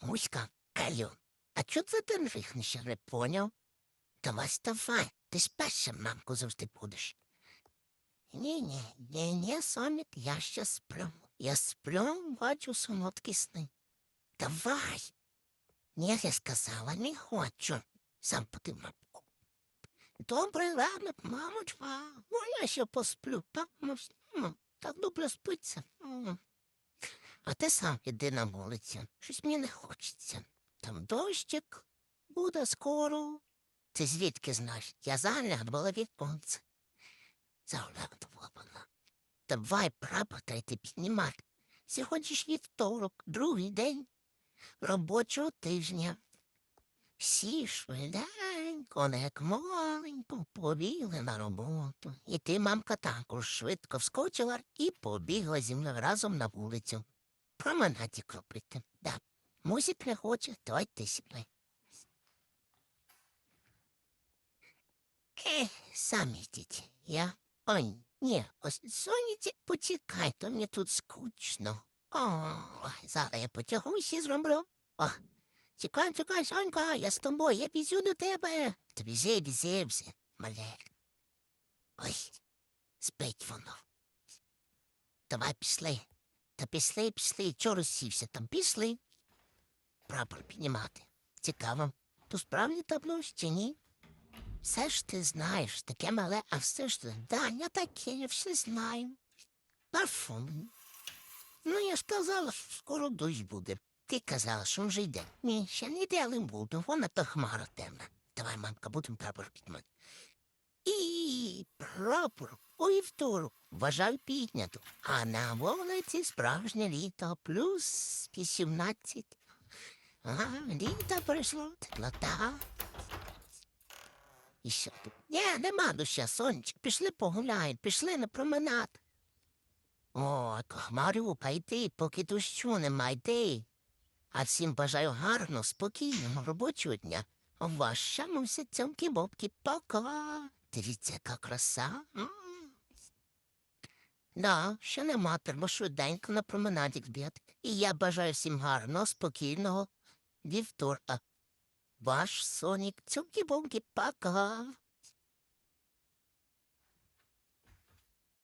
Муська, Калю, а чого це ти я не поняв? Давай вставай, ти ж першим мамку завжди будеш. Ні, ні, ні, ні, Соник, я ще сплю. Я сплю, бачу солодкі сни. Давай. Ні, я сказала, не хочу. Сам поти мамку. Добрий ранок, мамочка. Ну, я ще посплю. Так, ну, ну, так добре спиться. А ти сам іди на вулицю. Щось мені не хочеться. Там дощик буде скоро. Ти звідки знаєш? Я заглядувала віконце. Заглядувала вона. Давай прапорти піднімати. Сьогодні ж вівторок, другий день робочого тижня. Всі швиденько, не як маленько, побігли на роботу. І ти, мамка, також швидко вскочила і побігла зі мною разом на вулицю. Променадік робити. Да. Музик не хоче, давай ти сідай. Ех, самі йдіть. Я. Ой, ні, ось соніці, почекай, то мені тут скучно. О, зараз я потягусь і зроблю. О, чекай, чекай, Сонька, я з тобою, я візю до тебе. Та бізи, бізи, все, мале. Ой, спить воно. Давай пішли. Та пішли, пішли, чого розсівся там пішли. Прапор піднімати. Цікаво, то справді табло чи ні? Все ж ти знаєш, таке мале, а все ж ти. Да, я таке, я все знаю. Парфум. Ну, я ж казала, що скоро дощ буде. Ти казала, що вже йде. Ні, ще не йде, але буде. Вона то хмара темна. Давай, мамка, будемо прапор підмати. І прапор у вівторок вважаю піднято. А на вулиці справжнє літо плюс 18. Ага, літо прийшло, теплота. І що тут? Ні, нема доща, сонечок, пішли погуляємо, пішли на променад. О, Хмарюка, йди, поки дощу нема, йди. А всім бажаю гарного, спокійного робочого дня. Ваша цьомки бобки пока. Дивіться, яка краса. Да, ще нема, треба швиденько на променадік збігати. І я бажаю всім гарного, спокійного вівторка. Ваш сонік цьомки бомки пока.